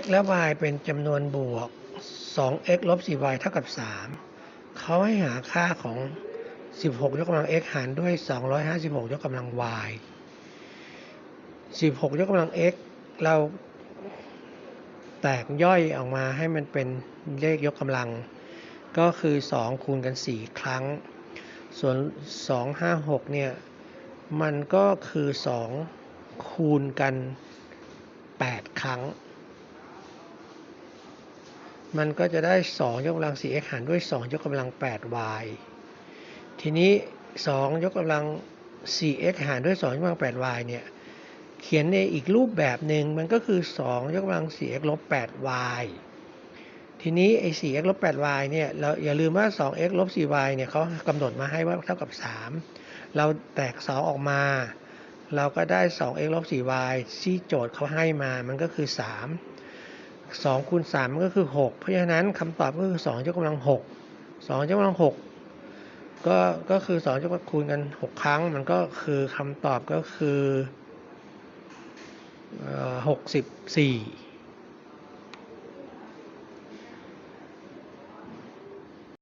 x และ y เป็นจำนวนบวก 2x ลบ 4y เท่ากับ 3 เขาให้หาค่าของ 16 ยกกำลัง x หารด้วย 256 ยกกำลัง y 16 ยกกำลัง x เราแตกย่อยออกมาให้มันเป็นเลขยกกำลัง ก็คือ 2 คูณกัน 4 ครั้ง ส่วน 256 เนี่ย มันก็คือ 2 คูณกัน 8 ครั้ง มันก็จะได้ 2 ยกกำลัง 4x หารด้วย 2 ยกกำลัง 8y ทีนี้ 2 ยกกำลัง 4x หารด้วย 2 ยกกำลัง 8y เนี่ย เขียนในอีกรูปแบบหนึ่งมันก็คือ 2 ยกกำลัง 4x ลบ 8y ทีนี้ไอ้ 4x ลบ 8y เนี่ย เราอย่าลืมว่า 2x ลบ 4y เนี่ยเขากำหนดมาให้ว่าเท่ากับ 3 เราแตก 2 ออกมา เราก็ได้ 2x ลบ 4y ที่โจทย์เขาให้มา มันก็คือ 3 2คูณ3มันก็คือ 6 เพราะฉะนั้นคำตอบก็คือ2ยกกำลัง 6 2ยกกำลัง 6 ก็ก็คือ2ยกกำลังคูณกัน 6 ครั้ง มันก็คือคำตอบก็คือเอ่อ64